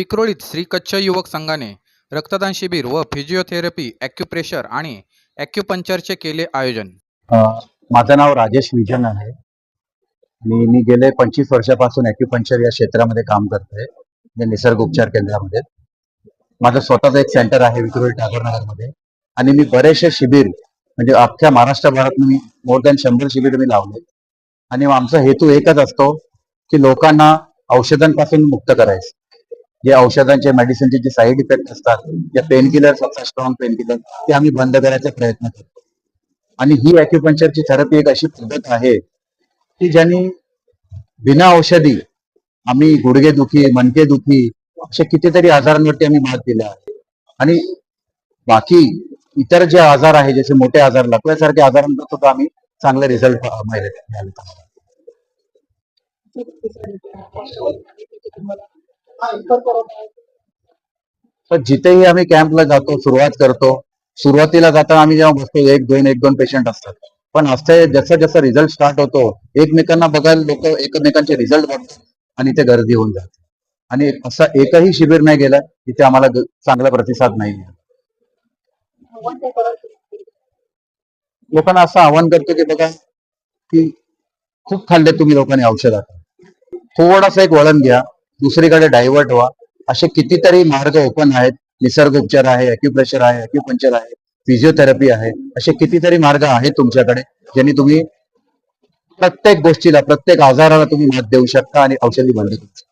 विक्रोळीत श्री कच्छ युवक संघाने रक्तदान शिबिर व फिजिओथेरपी ॲक्युप्रेशर आणि ॲक्युपंक्चरचे केले आयोजन. माझं नाव राजेश विजन आहे. आणि मी गेले पंचवीस वर्षापासून ॲक्युपंक्चर या क्षेत्रामध्ये काम करतोय. म्हणजे निसर्ग उपचार केंद्रामध्ये. माझं स्वतःच एक सेंटर आहे विक्रोळी टागोरनगरमध्ये आणि मी बरेचसे शिबिर म्हणजे अख्ख्या महाराष्ट्रभरात मी मोर दॅन शंभर शिबिर मी लावले. आणि आमचा हेतू एकच असतो की लोकांना औषधांपासून मुक्त करायचं. जे औषधांचे मेडिसिनचे जे साईड इफेक्ट असतात जे पेन किलर्स असतात स्ट्रॉंग पेन किलर ते आम्ही बंद करायचा प्रयत्न करतो. आणि ही ॲक्युपंक्चरची थेरपी एक अशी पद्धत आहे की ज्यांनी बिना औषधी आम्ही गुडघे दुखी मणके दुखी अशा कितीतरी आजारांवरती आम्ही मात दिला आहे. आणि बाकी इतर जे आजार आहे जसे मोठे आजार लकव्यासारखे आजारांवर सुद्धा आम्ही चांगले रिझल्ट मिळाले. तर जिथेही आम्ही कॅम्पला जातो सुरुवात करतो सुरुवातीला जाताना आम्ही जेव्हा बसतो एक दोन एक दोन पेशंट असतात. पण असते जसं जसं रिझल्ट स्टार्ट होतो एकमेकांना बघायला लोक एकमेकांचे रिझल्ट बघतात आणि ते गर्दी होऊन जाते. आणि असं एकही शिबिर नाही गेलं तिथे आम्हाला चांगला प्रतिसाद नाही लोकांना असं आवाहन करतो की बघा की खूप खाल्ले तुम्ही लोकांनी औषधात. थोडासा एक वळण घ्या दुसरीकडे डायव्हर्ट व्हा. असे कितीतरी मार्ग ओपन आहेत. निसर्ग उपचार आहे अॅक्युप्रेशर आहे अॅक्युपंक्चर आहे फिजिओथेरपी आहे. असे कितीतरी मार्ग आहेत तुमच्याकडे ज्यांनी तुम्ही प्रत्येक गोष्टीला प्रत्येक आजाराला तुम्ही मत देऊ शकता आणि औषधी बंद करू शकता.